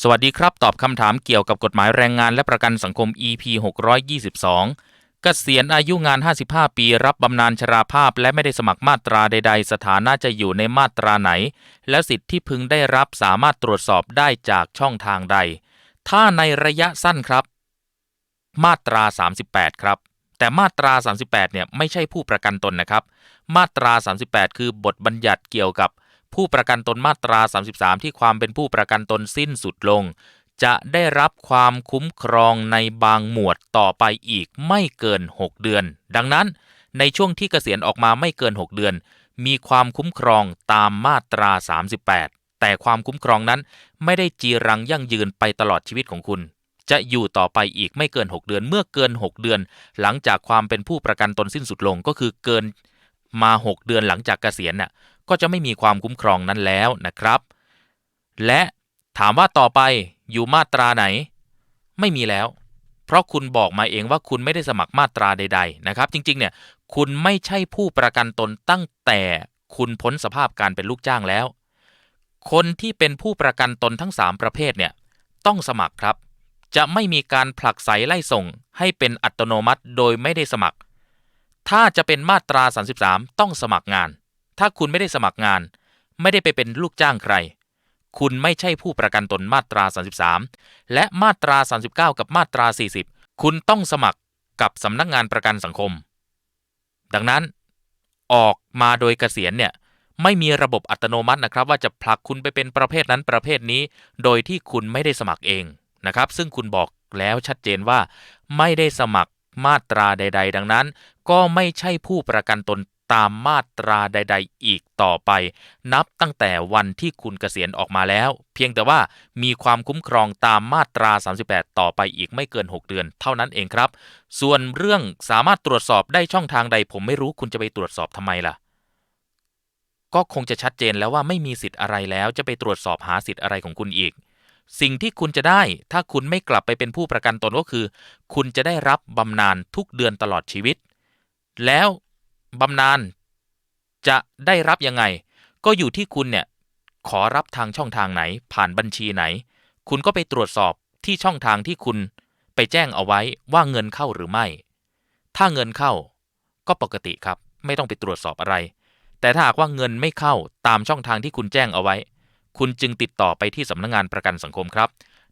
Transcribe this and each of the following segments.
สวัสดีครับ ตอบคำถามเกี่ยวกับกฎหมายแรงงานและประกันสังคม EP 622เกษียณอายุงาน 55 ปี รับบำนาญชราภาพ และไม่ได้สมัครมาตราใด ๆ สถานะจะอยู่ในมาตราไหน และสิทธิที่พึงได้รับสามารถตรวจสอบได้จากช่องทางใด ถ้าในระยะสั้นครับ มาตรา 38 ครับ แต่มาตรา 38 เนี่ยไม่ใช่ผู้ประกันตนนะครับ มาตรา 38 คือบทบัญญัติเกี่ยวกับ ผู้ประกันตนมาตรา 33 ที่ความเป็นผู้ประกันตนสิ้นสุดลง จะได้รับความคุ้มครองในบางหมวดต่อไปอีกไม่เกิน 6 เดือน ดังนั้น ในช่วงที่เกษียณออกมาไม่เกิน 6 เดือน มีความคุ้มครองตามมาตรา 38 แต่ความคุ้มครองนั้นไม่ได้จีรังยั่งยืนไปตลอดชีวิตของคุณ จะอยู่ต่อไปอีกไม่เกิน 6 เดือน เมื่อเกิน 6 เดือน หลังจากความเป็นผู้ประกันตนสิ้นสุดลงก็คือเกิน มา 6 เดือนหลังจากเกษียณน่ะก็จะไม่มีความคุ้มครองนั้นแล้วนะครับ และถามว่าต่อไปอยู่มาตราไหน ไม่มีแล้ว เพราะคุณบอกมาเองว่าคุณไม่ได้สมัครมาตราใด ๆ นะครับ จริง ๆ เนี่ยคุณไม่ใช่ผู้ประกันตนตั้งแต่คุณพ้นสภาพการเป็นลูกจ้างแล้ว คนที่เป็นผู้ประกันตนทั้ง 3 ประเภทเนี่ยต้องสมัครครับ จะไม่มีการผลักไสไล่ส่งให้เป็นอัตโนมัติโดยไม่ได้สมัคร ถ้าจะเป็นมาตรา 33 ต้องสมัครงาน ถ้าคุณไม่ได้สมัครงาน ไม่ได้ไปเป็นลูกจ้างใคร คุณไม่ใช่ผู้ประกันตนมาตรา 33 และมาตรา 39 กับมาตรา 40 คุณต้องสมัครกับสำนักงานประกันสังคม ดังนั้นออกมาโดยเกษียณเนี่ยไม่มีระบบอัตโนมัตินะครับ ว่าจะผลักคุณไปเป็นประเภทนั้นประเภทนี้ โดยที่คุณไม่ได้สมัครเองนะครับ ซึ่งคุณบอกแล้วชัดเจนว่าไม่ได้สมัคร มาตราใด ๆ ดังนั้น ก็ไม่ใช่ผู้ประกันตนตามมาตราใด ๆ อีกต่อไป นับตั้งแต่วันที่คุณเกษียณออกมาแล้ว เพียงแต่ว่ามีความคุ้มครองตามมาตรา 38 ต่อไปอีกไม่เกิน 6 เดือน เท่านั้นเองครับ ส่วนเรื่องสามารถตรวจสอบได้ช่องทางใด ผมไม่รู้คุณจะไปตรวจสอบทำไมล่ะก็คงจะชัดเจนแล้วว่าไม่มีสิทธิ์อะไรแล้วจะไปตรวจสอบหาสิทธิ์อะไรของคุณอีก สิ่งที่คุณจะได้ถ้าคุณไม่กลับไปเป็นผู้ประกันตนก็คือ คุณจะได้รับบำนาญทุกเดือนตลอดชีวิต แล้วบำนาญจะได้รับยังไง ก็อยู่ที่คุณเนี่ยขอรับทางช่องทางไหน ผ่านบัญชีไหน คุณก็ไปตรวจสอบที่ช่องทางที่คุณไปแจ้งเอาไว้ว่าเงินเข้าหรือไม่ ถ้าเงินเข้าก็ปกติครับ ไม่ต้องไปตรวจสอบอะไร แต่ถ้าหากว่าเงินไม่เข้าตามช่องทางที่คุณแจ้งเอาไว้ คุณจึงติดต่อไปที่สำนักงงานประกันสังคมครับ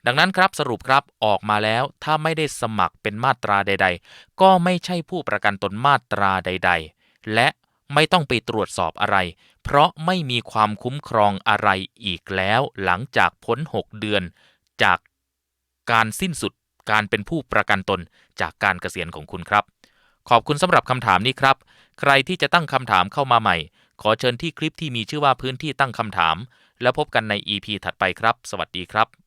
ดังนั้นครับสรุปครับออกมาแล้วถ้าไม่ได้สมัครเป็นมาตราใด ๆ ก็ไม่ใช่ผู้ประกันตนมาตราใด ๆ และไม่ต้องไปตรวจสอบอะไร เพราะไม่มีความคุ้มครองอะไรอีกแล้ว หลังจากพ้น 6 เดือน จากการสิ้นสุดการเป็นผู้ประกันตนจากการเกษียณของคุณครับ ขอบคุณสำหรับคำถามนี้ครับ ใครที่จะตั้งคำถามเข้ามาใหม่ ขอเชิญที่คลิปที่มีชื่อว่าพื้นที่ตั้งคำถาม แล้วพบกันใน EP ถัดไปครับ สวัสดีครับ